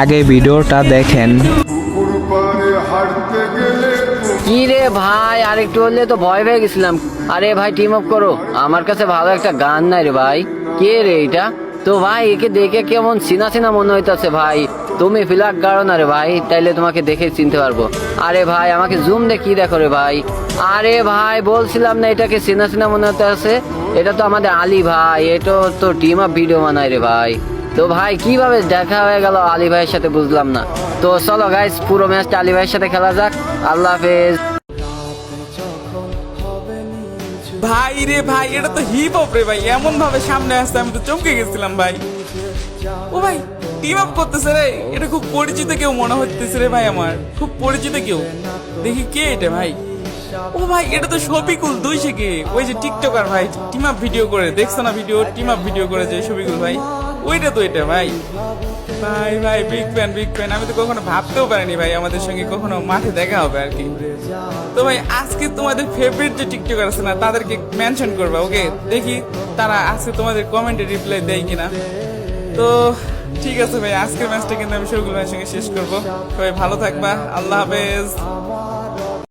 আগে ভিডিওটা দেখেন। কি রে ভাই, আরেকটু হলে তো ভয় পেয়ে গেছিলাম। আরে ভাই টিম আপ করো। আমার কাছে ভালো একটা গান নাই রে ভাই। কে রে এটা? তো ভাই, একে দেখে কেমন চিনা চিনা মনে হইতাছে ভাই। তুমি ফিলাক গাড়ো না রে ভাই, তাইলে তোমাকে দেখে চিনতে পারব। আরে ভাই, আমাকে জুম দে, কি দেখো রে ভাই? আরে ভাই, বলছিলাম না এটাকে চিনা চিনা মনে হতে আছে এটা তো আমাদের আলী ভাই এটা তো টিম আপ ভিডিও বানায় রে ভাই। তো ভাই, কীভাবে দেখা হয়ে গেল আলী ভাইয়ের সাথে বুঝলাম না। তো চলো গাইস পুরো ম্যাচটা আলী ভাইয়ের সাথে খেলা যাক। আল্লাহ হাফেজ। ভাই রে ভাই, এটা তো হিপ হপ রে ভাই। এমন ভাবে সামনে আসতে আমি তো চমকে গেছিলাম ভাই। ও ভাই টিম আপ করতেছে রে। এটা খুব পরিচিত কেউ মনে হচ্ছে রে ভাই আমার। খুব পরিচিত কেউ। দেখি কে এটা ভাই? ও ভাই, এটা তো শফিকুল দুই থেকে ওই যে টিকটকার ভাই টিম আপ ভিডিও করে, দেখছ না ভিডিও টিম আপ ভিডিও করেছে শফিকুল ভাই। ওইটা তো এটা ভাই। ভাই ভাই বিগ ফ্যান বিগ ফ্যান আমি তো কখনো ভাবতেও পারিনি ভাই, আমাদের সঙ্গে কখনো মাঠে দেখা হবে আর কি। তো ভাই, আজকে তোমাদের ফেভারিট যে টিকটকার আছে না, তাদেরকে মেনশন করবা, ওকে? দেখি তারা আজকে তোমাদের কমেন্টে রিপ্লাই দেয় কিনা। তো ঠিক আছে ভাই, আজকের ম্যাচটা কিন্তু আমি শরীফুল ভাইয়ের সঙ্গে শেষ করব। সবাই ভালো থাকবা, আল্লাহ হাফেজ।